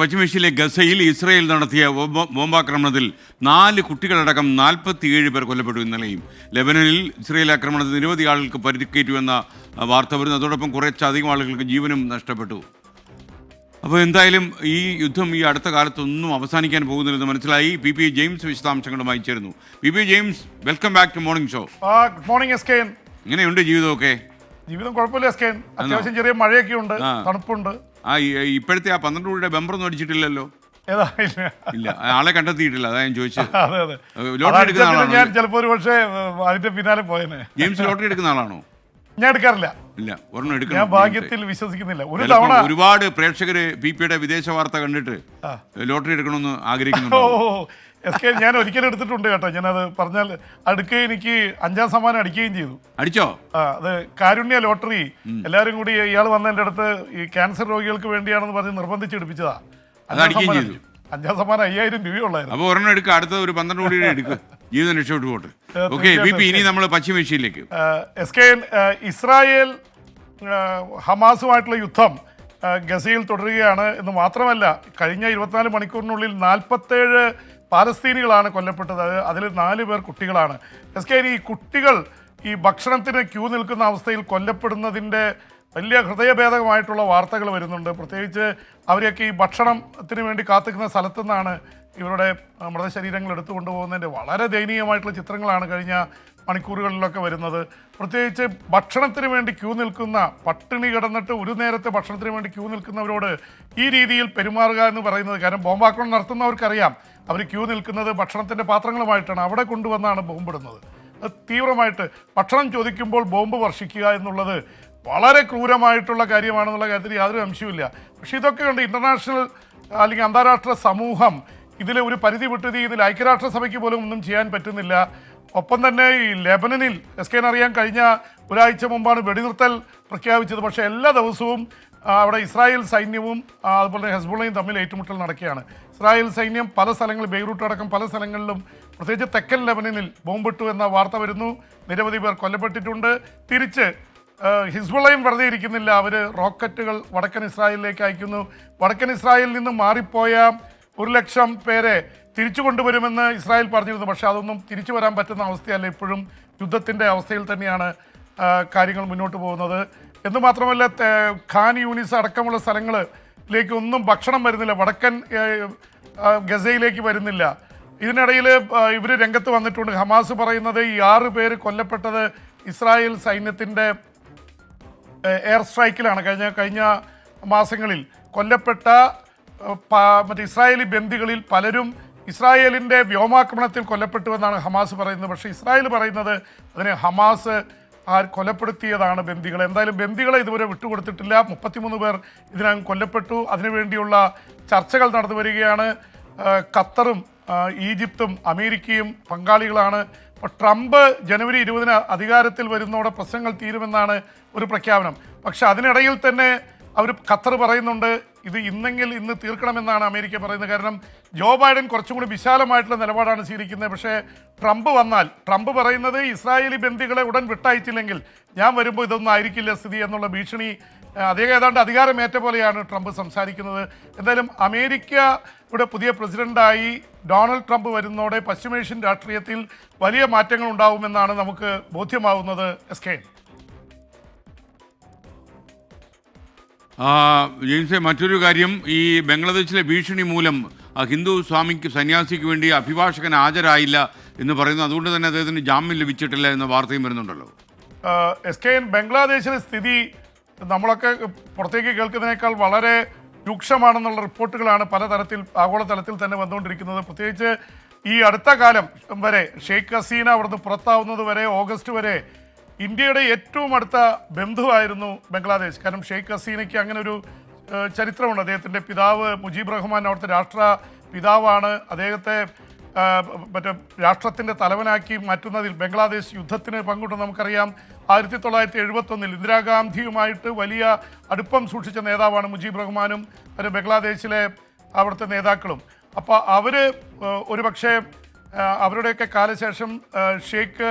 പശ്ചിമേഷ്യയിലെ ഗസയിൽ ഇസ്രയേൽ നടത്തിയ ബോംബാക്രമണത്തിൽ നാല് കുട്ടികളടക്കം നാൽപ്പത്തിയേഴ് പേർ കൊല്ലപ്പെട്ടു ഇന്നലെയും. ലെബനനിൽ ഇസ്രയേൽ ആക്രമണത്തിൽ നിരവധി ആളുകൾക്ക് പരിക്കേറ്റു എന്ന വാർത്ത വരുന്നു. അതോടൊപ്പം കുറച്ചധികം ആളുകൾക്ക് ജീവനും നഷ്ടപ്പെട്ടു. അപ്പോൾ എന്തായാലും ഈ യുദ്ധം ഈ അടുത്ത കാലത്തൊന്നും അവസാനിക്കാൻ പോകുന്നില്ലെന്ന് മനസ്സിലായി. പി. പി. ജെയിംസ് വിശദാംശങ്ങളുമായി ചേരുന്നു. P. P. James welcome back to morning show good morning S K N എങ്ങനെയുണ്ട് ജീവിതമൊക്കെ? ജീവിതം കുഴപ്പമില്ല എസ് കെ എൻ അത്യാവശ്യം ചെറിയ മഴയൊക്കെ ഉണ്ട് തണുപ്പുണ്ട്. ആ ഇപ്പോഴത്തെ ആ പന്ത്രണ്ട് കോടിയുടെ ഒന്നും അടിച്ചിട്ടില്ലല്ലോ? ഇല്ല. ആളെ കണ്ടെത്തിയിട്ടില്ല അതാ ഞാൻ ചോദിച്ചത്. ലോട്ടറി എടുക്കുന്ന ആളാണോ? ഞാൻ ചിലപ്പോ ഒരു പക്ഷേ അതിന്റെ പിന്നാലെ പോയേനെ. ജെയിംസ് ലോട്ടറി എടുക്കുന്ന ആളാണോ? ഞാൻ എടുക്കാറില്ല. ഇല്ല ഒരെണ്ണം ഞാൻ ഭാഗ്യത്തിൽ വിശ്വസിക്കുന്നില്ല. ഒരു തവണ ഒരുപാട് പ്രേക്ഷകര് പി പിയുടെ വിദേശ വാർത്ത കണ്ടിട്ട് ലോട്ടറി എടുക്കണമെന്ന് ആഗ്രഹിക്കുന്നുണ്ടോ എസ് കെ ഞാൻ ഒരിക്കലും എടുത്തിട്ടുണ്ട് കേട്ടോ. ഞാനത് പറഞ്ഞാൽ അടുക്കുകയും എനിക്ക് അഞ്ചാം സമ്മാനം അടിക്കുകയും ചെയ്തു. അടിച്ചോ? ആ അത് കാരുണ്യ ലോട്ടറി. എല്ലാവരും കൂടി ഇയാൾ വന്ന എന്റെ അടുത്ത് ഈ ക്യാൻസർ രോഗികൾക്ക് വേണ്ടിയാണെന്ന് പറഞ്ഞ് നിർബന്ധിച്ച് എടുപ്പിച്ചതാ അഞ്ചാം അടിക്കുകയും സമ്മാനം ചെയ്തു. അടിച്ചു. അഞ്ചാം സമ്മാനം അയ്യായിരം രൂപയുള്ളായിരുന്നു അപ്പൊ ഒരെണ്ണം എടുക്കുക അടുത്ത ഒരു പന്ത്രണ്ട് കോടി എടുക്കുക ജീവിതം രക്ഷപ്പെട്ടു പോട്ടെ. ഓക്കെ പി ഇനി നമ്മൾ പശ്ചിമേഷ്യയിലേക്ക്. എസ് കെ ഇസ്രായേൽ ഹമാസുമായിട്ടുള്ള യുദ്ധം ഗസയിൽ തുടരുകയാണ് എന്ന് മാത്രമല്ല കഴിഞ്ഞ ഇരുപത്തിനാല് മണിക്കൂറിനുള്ളിൽ നാൽപ്പത്തേഴ് പാലസ്തീനികളാണ് കൊല്ലപ്പെട്ടത്. അത് അതിൽ നാല് പേർ കുട്ടികളാണ്. എസ് കെ ഈ കുട്ടികൾ ഈ ഭക്ഷണത്തിന് ക്യൂ നിൽക്കുന്ന അവസ്ഥയിൽ കൊല്ലപ്പെടുന്നതിന്റെ വലിയ ഹൃദയഭേദകമായിട്ടുള്ള വാർത്തകൾ വരുന്നുണ്ട്. പ്രത്യേകിച്ച് അവരെയൊക്കെ ഈ ഭക്ഷണത്തിന് വേണ്ടി കാത്തിക്കുന്ന സ്ഥലത്തു നിന്നാണ് ഇവരുടെ മൃതശരീരങ്ങൾ എടുത്തു കൊണ്ടുപോകുന്നതിന്റെ വളരെ ദയനീയമായിട്ടുള്ള ചിത്രങ്ങളാണ് കഴിഞ്ഞ മണിക്കൂറുകളിലൊക്കെ വരുന്നത്. പ്രത്യേകിച്ച് ഭക്ഷണത്തിന് വേണ്ടി ക്യൂ നിൽക്കുന്ന പട്ടിണി കിടന്നിട്ട് ഒരു നേരത്തെ ഭക്ഷണത്തിന് വേണ്ടി ക്യൂ നിൽക്കുന്നവരോട് ഈ രീതിയിൽ പെരുമാറുക എന്ന് പറയുന്നത് കാരണം ബോംബാക്രമണം നടത്തുന്നവർക്കറിയാം. അവർ ക്യൂ നിൽക്കുന്നത് ഭക്ഷണത്തിന്റെ പാത്രങ്ങളുമായിട്ടാണ്. അവിടെ കൊണ്ടുവന്നാണ് ബോംബിടുന്നത്. അത് തീവ്രമായിട്ട് ഭക്ഷണം ചോദിക്കുമ്പോൾ ബോംബ് വർഷിക്കുക എന്നുള്ളത് വളരെ ക്രൂരമായിട്ടുള്ള കാര്യമാണെന്നുള്ള കാര്യത്തിൽ യാതൊരു സംശയവുമില്ല പക്ഷേ ഇതൊക്കെ കണ്ട് ഇന്റർനാഷണൽ അല്ലെങ്കിൽ അന്താരാഷ്ട്ര സമൂഹം ഇതിൽ ഒരു പരിധി വിട്ടത് ഇതിൽ ഐക്യരാഷ്ട്രസഭയ്ക്ക് പോലും ഒന്നും ചെയ്യാൻ പറ്റുന്നില്ല. ഒപ്പം തന്നെ ഈ ലെബനനിൽ എസ് കെൻ അറിയാൻ കഴിഞ്ഞ ഒരാഴ്ച മുമ്പാണ് വെടിനിർത്തൽ പ്രഖ്യാപിച്ചത്. പക്ഷേ എല്ലാ ദിവസവും അവിടെ ഇസ്രായേൽ സൈന്യവും അതുപോലെ തന്നെ ഹെസ്ബുള്ളയും തമ്മിൽ ഏറ്റുമുട്ടൽ നടക്കുകയാണ്. ഇസ്രായേൽ സൈന്യം പല സ്ഥലങ്ങളിൽ ബെയ്റൂട്ട് അടക്കം പല സ്ഥലങ്ങളിലും പ്രത്യേകിച്ച് തെക്കൻ ലെബനനിൽ ബോംബിട്ടു എന്ന വാർത്ത വരുന്നു. നിരവധി പേർ കൊല്ലപ്പെട്ടിട്ടുണ്ട്. തിരിച്ച് ഹിസ്ബുള്ളയും വെറുതെ ഇരിക്കുന്നില്ല. അവർ റോക്കറ്റുകൾ വടക്കൻ ഇസ്രായേലിലേക്ക് അയക്കുന്നു. വടക്കൻ ഇസ്രായേലിൽ നിന്ന് മാറിപ്പോയ ഒരു ലക്ഷം പേരെ തിരിച്ചു കൊണ്ടുവരുമെന്ന് ഇസ്രായേൽ പറഞ്ഞിരുന്നു. പക്ഷേ അതൊന്നും തിരിച്ചു വരാൻ പറ്റുന്ന അവസ്ഥയല്ല ഇപ്പോഴും. യുദ്ധത്തിന്റെ അവസ്ഥയിൽ തന്നെയാണ് കാര്യങ്ങൾ മുന്നോട്ട് പോകുന്നത്. എന്ന് മാത്രമല്ല ഖാൻ യൂണിസ് അടക്കമുള്ള സ്ഥലങ്ങളിലേക്ക് ഒന്നും ഭക്ഷണം വരുന്നില്ല. വടക്കൻ ഗസയിലേക്ക് വരുന്നില്ല. ഇതിനിടയിൽ ഇവർ രംഗത്ത് വന്നിട്ടുണ്ട്. ഹമാസ് പറയുന്നത് ഈ ആറ് പേര് കൊല്ലപ്പെട്ടത് ഇസ്രായേൽ സൈന്യത്തിന്റെ എയർ സ്ട്രൈക്കിലാണ്. കഴിഞ്ഞ കഴിഞ്ഞ മാസങ്ങളിൽ കൊല്ലപ്പെട്ട മറ്റേ ഇസ്രായേലി ബന്ദികളിൽ പലരും ഇസ്രായേലിന്റെ വ്യോമാക്രമണത്തിൽ കൊല്ലപ്പെട്ടുവെന്നാണ് ഹമാസ് പറയുന്നത്. പക്ഷേ ഇസ്രായേൽ പറയുന്നത് അതിനെ ഹമാസ് ആ കൊലപ്പെടുത്തിയതാണ് ബന്ദികളെ. എന്തായാലും ബന്ദികളെ ഇതുവരെ വിട്ടുകൊടുത്തിട്ടില്ല. മുപ്പത്തിമൂന്ന് പേർ ഇതിനകം കൊല്ലപ്പെട്ടു. അതിനുവേണ്ടിയുള്ള ചർച്ചകൾ നടന്നു വരികയാണ്. ഖത്തറും ഈജിപ്തും അമേരിക്കയും പങ്കാളികളാണ് ട്രംപ് ജനുവരി ഇരുപതിന് അധികാരത്തിൽ വരുന്നതോടെ പ്രശ്നങ്ങൾ തീരുമെന്നാണ് ഒരു പ്രഖ്യാപനം. പക്ഷെ അതിനിടയിൽ തന്നെ അവർ ഖത്തർ പറയുന്നുണ്ട് ഇത് ഇന്നെങ്കിൽ ഇന്ന് തീർക്കണമെന്നാണ് അമേരിക്ക പറയുന്നത്. കാരണം ജോ ബൈഡൻ കുറച്ചും കൂടി വിശാലമായിട്ടുള്ള നിലപാടാണ് സ്വീകരിക്കുന്നത്. പക്ഷേ ട്രംപ് വന്നാൽ ട്രംപ് പറയുന്നത് ഇസ്രായേലി ബന്ദികളെ ഉടൻ വിട്ടയച്ചില്ലെങ്കിൽ ഞാൻ വരുമ്പോൾ ഇതൊന്നും ആയിരിക്കില്ല സ്ഥിതി എന്നുള്ള ഭീഷണി അദ്ദേഹം ഏതാണ്ട് അധികാരമേറ്റ പോലെയാണ് ട്രംപ് സംസാരിക്കുന്നത്. എന്തായാലും അമേരിക്ക ഇവിടെ പുതിയ പ്രസിഡന്റായി ഡൊണാൾഡ് ട്രംപ് വരുന്നതോടെ പശ്ചിമേഷ്യൻ രാഷ്ട്രീയത്തിൽ വലിയ മാറ്റങ്ങൾ ഉണ്ടാവുമെന്നാണ് നമുക്ക് ബോധ്യമാവുന്നത് എസ് കെ ജെയിംസെ മറ്റൊരു കാര്യം ഈ ബംഗ്ലാദേശിലെ ഭീഷണി മൂലം ഹിന്ദു സ്വാമിക്ക് സന്യാസിക്ക് വേണ്ടി അഭിഭാഷകൻ ഹാജരായില്ല എന്ന് പറയുന്നു അതുകൊണ്ട് തന്നെ അദ്ദേഹത്തിന് ജാമ്യം ലഭിച്ചിട്ടില്ല എന്ന വാർത്തയും വരുന്നുണ്ടല്ലോ. എസ് കെ എൻ ബംഗ്ലാദേശിലെ സ്ഥിതി നമ്മളൊക്കെ പുറത്തേക്ക് കേൾക്കുന്നതിനേക്കാൾ വളരെ രൂക്ഷമാണെന്നുള്ള റിപ്പോർട്ടുകളാണ് പലതരത്തിൽ ആഗോളതലത്തിൽ തന്നെ വന്നുകൊണ്ടിരിക്കുന്നത്. പ്രത്യേകിച്ച് ഈ അടുത്ത കാലം വരെ ഷെയ്ഖ് ഹസീന അവിടുന്ന് പുറത്താവുന്നത് വരെ ഓഗസ്റ്റ് വരെ ഇന്ത്യയുടെ ഏറ്റവും അടുത്ത ബന്ധുവായിരുന്നു ബംഗ്ലാദേശ്. കാരണം ഷെയ്ഖ് ഹസീനയ്ക്ക് അങ്ങനെ ഒരു ചരിത്രമുണ്ട്. അദ്ദേഹത്തിന്റെ പിതാവ് മുജീബ് റഹ്മാൻ അവിടുത്തെ രാഷ്ട്ര പിതാവാണ്. അദ്ദേഹത്തെ മറ്റേ രാഷ്ട്രത്തിന്റെ തലവനാക്കി മാറ്റുന്നതിൽ ബംഗ്ലാദേശ് യുദ്ധത്തിന് പങ്കുണ്ട് നമുക്കറിയാം. ആയിരത്തി തൊള്ളായിരത്തി എഴുപത്തൊന്നിൽ ഇന്ദിരാഗാന്ധിയുമായിട്ട് വലിയ അടുപ്പം സൂക്ഷിച്ച നേതാവാണ് മുജീബ് റഹ്മാനും മറ്റേ ബംഗ്ലാദേശിലെ അവിടുത്തെ നേതാക്കളും. അപ്പോൾ അവർ ഒരുപക്ഷെ അവരുടെയൊക്കെ കാലശേഷം ഷെയ്ക്ക്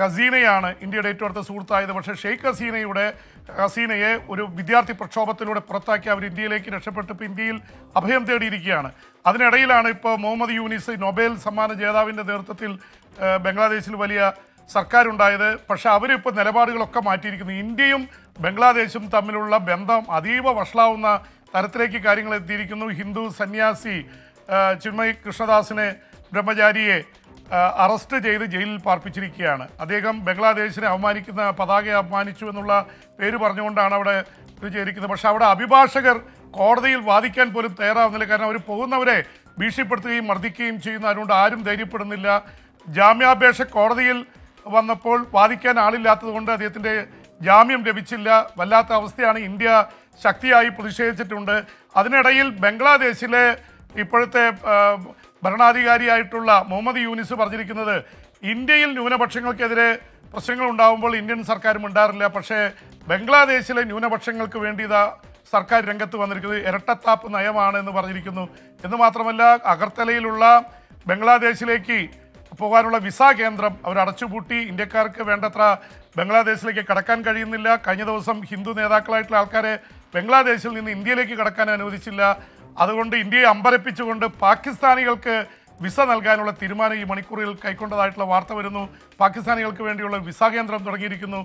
ഹസീനയാണ് ഇന്ത്യയുടെ ഏറ്റവും അടുത്ത സുഹൃത്തായത്. പക്ഷേ ഷെയ്ഖ് ഹസീനയുടെ ഹസീനയെ ഒരു വിദ്യാർത്ഥി പ്രക്ഷോഭത്തിലൂടെ പുറത്താക്കി അവർ ഇന്ത്യയിലേക്ക് രക്ഷപ്പെട്ട് ഇപ്പോൾ ഇന്ത്യയിൽ അഭയം തേടിയിരിക്കുകയാണ്. അതിനിടയിലാണ് ഇപ്പോൾ മുഹമ്മദ് യൂനിസ് നൊബേൽ സമ്മാന ജേതാവിന്റെ നേതൃത്വത്തിൽ ബംഗ്ലാദേശിൽ വലിയ സർക്കാരുണ്ടായത്. പക്ഷേ അവരിപ്പോൾ നിലപാടുകളൊക്കെ മാറ്റിയിരിക്കുന്നു. ഇന്ത്യയും ബംഗ്ലാദേശും തമ്മിലുള്ള ബന്ധം അതീവ വഷളാവുന്ന തരത്തിലേക്ക് കാര്യങ്ങൾ എത്തിയിരിക്കുന്നു. ഹിന്ദു സന്യാസി ചിന്മയ് കൃഷ്ണദാസിനെ ബ്രഹ്മചാരിയെ അറസ്റ്റ് ചെയ്ത് ജയിലിൽ പാർപ്പിച്ചിരിക്കുകയാണ്. അദ്ദേഹം ബംഗ്ലാദേശിനെ അപമാനിക്കുന്ന പതാകയെ അപമാനിച്ചു എന്നുള്ള പേര് പറഞ്ഞുകൊണ്ടാണ് അവിടെ ഇത് ചെയ്തിരിക്കുന്നത്. പക്ഷെ അവിടെ അഭിഭാഷകർ കോടതിയിൽ വാദിക്കാൻ പോലും തയ്യാറാവുന്നില്ല. കാരണം അവർ പോകുന്നവരെ ഭീഷണിപ്പെടുത്തുകയും മർദ്ദിക്കുകയും ചെയ്യുന്ന അതുകൊണ്ട് ആരും ധൈര്യപ്പെടുന്നില്ല. ജാമ്യാപേക്ഷ കോടതിയിൽ വന്നപ്പോൾ വാദിക്കാൻ ആളില്ലാത്തതുകൊണ്ട് അദ്ദേഹത്തിന്റെ ജാമ്യം ലഭിച്ചില്ല. വല്ലാത്ത അവസ്ഥയാണ് ഇന്ത്യ ശക്തിയായി പ്രതിഷേധിച്ചിട്ടുണ്ട്. അതിനിടയിൽ ബംഗ്ലാദേശിലെ ഇപ്പോഴത്തെ ഭരണാധികാരിയായിട്ടുള്ള മുഹമ്മദ് യൂനിസ് പറഞ്ഞിരിക്കുന്നത് ഇന്ത്യയിൽ ന്യൂനപക്ഷങ്ങൾക്കെതിരെ പ്രശ്നങ്ങൾ ഉണ്ടാകുമ്പോൾ ഇന്ത്യൻ സർക്കാരും ഉണ്ടാറില്ല. പക്ഷേ ബംഗ്ലാദേശിലെ ന്യൂനപക്ഷങ്ങൾക്ക് വേണ്ടി ഇതാ സർക്കാർ രംഗത്ത് വന്നിരിക്കുന്നത്. ഇരട്ടത്താപ്പ് നയമാണ് എന്ന് പറഞ്ഞിരിക്കുന്നു. എന്ന് മാത്രമല്ല അഗർത്തലയിലുള്ള ബംഗ്ലാദേശിലേക്ക് പോകാനുള്ള വിസ കേന്ദ്രം അവർ അടച്ചുപൂട്ടി. ഇന്ത്യക്കാർക്ക് വേണ്ടത്ര ബംഗ്ലാദേശിലേക്ക് കടക്കാൻ കഴിയുന്നില്ല. കഴിഞ്ഞ ദിവസം ഹിന്ദു നേതാക്കളായിട്ടുള്ള ആൾക്കാരെ ബംഗ്ലാദേശിൽ നിന്ന് ഇന്ത്യയിലേക്ക് കടക്കാൻ അനുവദിച്ചില്ല. അതുകൊണ്ട് ഇന്ത്യയെ അമ്പരപ്പിച്ചുകൊണ്ട് പാകിസ്ഥാനികൾക്ക് വിസ നൽകാനുള്ള തീരുമാനം ഈ മണിക്കൂറിൽ കൈക്കൊണ്ടതായിട്ടുള്ള വാർത്ത വരുന്നു. പാകിസ്ഥാനികൾക്ക് വേണ്ടിയുള്ള വിസ കേന്ദ്രം തുടങ്ങിയിരിക്കുന്നു.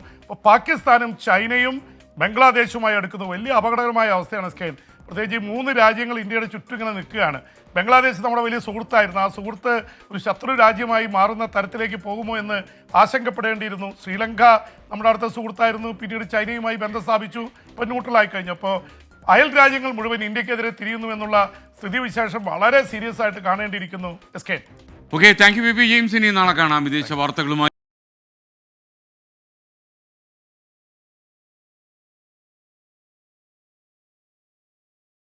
പാകിസ്ഥാനും ചൈനയും ബംഗ്ലാദേശുമായി അടുക്കുന്നു. വലിയ അപകടകരമായ അവസ്ഥയാണ് സ്കെയിൽ. പ്രത്യേകിച്ച് ഈ മൂന്ന് രാജ്യങ്ങൾ ഇന്ത്യയുടെ ചുറ്റും ഇങ്ങനെ നിൽക്കുകയാണ്. ബംഗ്ലാദേശ് നമ്മുടെ വലിയ സുഹൃത്തായിരുന്നു. ആ സുഹൃത്ത് ഒരു ശത്രു രാജ്യമായി മാറുന്ന തരത്തിലേക്ക് പോകുമോ എന്ന് ആശങ്കപ്പെടേണ്ടിയിരുന്നു. ശ്രീലങ്ക നമ്മുടെ അടുത്ത സുഹൃത്തായിരുന്നു. പിന്നീട് ചൈനയുമായി ബന്ധം സ്ഥാപിച്ചു. ഇപ്പം ന്യൂട്രലായി കഴിഞ്ഞു. അപ്പോൾ അയൽ രാജ്യങ്ങൾ മുഴുവൻ ഇന്ത്യക്കെതിരെ തിരിയുന്നു എന്നുള്ള സ്ഥിതിവിശേഷം വളരെ സീരിയസ് ആയിട്ട് കാണേണ്ടിയിരിക്കുന്നു. S K. Okay thank you B B James ഇനി നാളെ കാണാം. വിദേശ വാർത്തകളുമായി